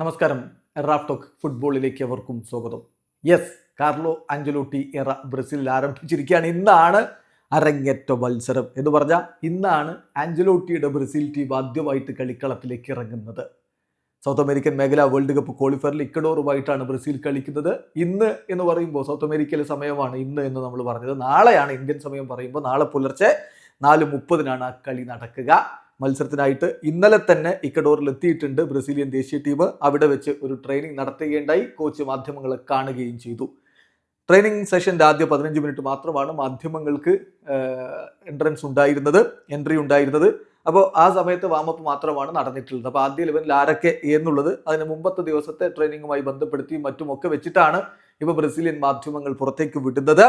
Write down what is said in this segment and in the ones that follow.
നമസ്കാരം. Raf talk ഫുട്ബോളിലേക്ക് അവർക്കും സ്വാഗതം. യെസ് കാർലോ അഞ്ചലോട്ടി എറ ബ്രസീലിൽ ആരംഭിച്ചിരിക്കുകയാണ്. ഇന്നാണ് അരങ്ങേറ്റ മത്സരം എന്ന് പറഞ്ഞാൽ ഇന്നാണ് ആഞ്ചലോട്ടിയുടെ ബ്രസീൽ ടീം ആദ്യമായിട്ട് കളിക്കളത്തിലേക്ക് ഇറങ്ങുന്നത്. സൗത്ത് അമേരിക്കൻ മേഖല വേൾഡ് കപ്പ് ക്വാളിഫയറിൽ ഇക്കഡോറുമായിട്ടാണ് ബ്രസീൽ കളിക്കുന്നത്. ഇന്ന് എന്ന് പറയുമ്പോൾ സൗത്ത് അമേരിക്കയിലെ സമയമാണ് ഇന്ന് എന്ന് നമ്മൾ പറഞ്ഞത്. നാളെയാണ് ഇന്ത്യൻ സമയം പറയുമ്പോൾ നാളെ പുലർച്ചെ നാല് മുപ്പതിനാണ് ആ കളി നടക്കുക. മത്സരത്തിനായിട്ട് ഇന്നലെ തന്നെ ഇക്കഡോറിൽ എത്തിയിട്ടുണ്ട് ബ്രസീലിയൻ ദേശീയ ടീം. അവിടെ വെച്ച് ഒരു ട്രെയിനിങ് നടത്തുകയുണ്ടായി. കോച്ച് മാധ്യമങ്ങളെ കാണുകയും ചെയ്തു. ട്രെയിനിങ് സെഷന്റെ ആദ്യ പതിനഞ്ച് മിനിറ്റ് മാത്രമാണ് മാധ്യമങ്ങൾക്ക് എൻട്രൻസ് ഉണ്ടായിരുന്നത് എൻട്രി ഉണ്ടായിരുന്നത്. അപ്പോൾ ആ സമയത്ത് വാമപ്പ് മാത്രമാണ് നടന്നിട്ടുള്ളത്. അപ്പോൾ ആദ്യ ലെവലിൽ ആരൊക്കെ എന്നുള്ളത് അതിന് മുമ്പത്തെ ദിവസത്തെ ട്രെയിനിങ്ങുമായി ബന്ധപ്പെടുത്തി മറ്റുമൊക്കെ വെച്ചിട്ടാണ് ഇപ്പോൾ ബ്രസീലിയൻ മാധ്യമങ്ങൾ പുറത്തേക്ക് വിടുന്നത്.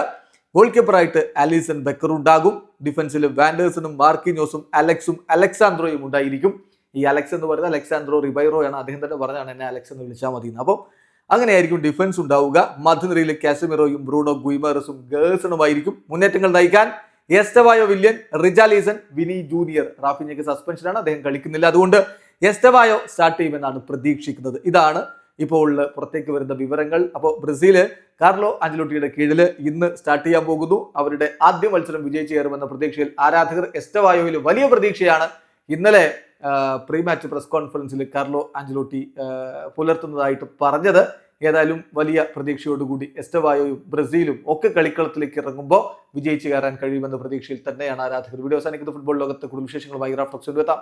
ഗോൾ കീപ്പറായിട്ട് ആലിസൺ ബെക്കർ ഉണ്ടാകും ഡിഫൻസിൽ വാൻഡേഴ്സണും മാർക്കിനോസും അലക്സും അലക്സാൻഡ്രോയും ഉണ്ടായിരിക്കും. ഈ അലക്സ് എന്ന് പറയുന്നത് അലക്സാൻഡ്രോ റിബൈറോയാണ് അദ്ദേഹം തന്നെ പറഞ്ഞാണ് എന്നെ അലക്സ് എന്ന് വിളിച്ചാൽ മതി അപ്പോൾ അപ്പം അങ്ങനെയായിരിക്കും ഡിഫൻസ് ഉണ്ടാവുക. മധ്യനിരയിൽ കാസമിറോയും ബ്രൂണോ ഗുയിമറസും ഗേഴ്സണുമായിരിക്കും മുന്നേറ്റങ്ങൾ നയിക്കാൻ. Estevao Willian Richarlison Vini junior. റാഫിഞ്ഞയ്ക്ക് സസ്പെൻഷനാണ് അദ്ദേഹം കളിക്കുന്നില്ല. അതുകൊണ്ട് എസ്റ്റവായോ സ്റ്റാർട്ട് ചെയ്യുമെന്നാണ് പ്രതീക്ഷിക്കുന്നത്. ഇതാണ് ഇപ്പോൾ പുറത്തേക്ക് വരുന്ന വിവരങ്ങൾ. അപ്പോൾ ബ്രസീൽ കാർലോ അഞ്ചലോട്ടിയുടെ കീഴിൽ ഇന്ന് സ്റ്റാർട്ട് ചെയ്യാൻ പോകുന്നു. അവരുടെ ആദ്യ മത്സരം വിജയിച്ചു കയറുമെന്ന പ്രതീക്ഷയിൽ ആരാധകർ എസ്റ്റവായോയിൽ വലിയ പ്രതീക്ഷയാണ്. ഇന്നലെ പ്രീ മാച്ച് പ്രസ് കോൺഫറൻസിൽ കാർലോ അഞ്ചലോട്ടി പുലർത്തുന്നതായിട്ട് പറഞ്ഞത്. ഏതായാലും വലിയ പ്രതീക്ഷയോടുകൂടി എസ്റ്റവായോയും ബ്രസീലും ഒക്കെ കളിക്കളത്തിലേക്ക് ഇറങ്ങുമ്പോൾ വിജയിച്ചു കയറാൻ കഴിയുമെന്ന പ്രതീക്ഷയിൽ തന്നെയാണ് ആരാധകർ. വീഡിയോ അവസാനിക്കുന്നത് ഫുട്ബോൾ ലോകത്തെ കൂടുതൽ വിശേഷങ്ങളുമായി റാഫ്റ്റോക്സ് എത്താം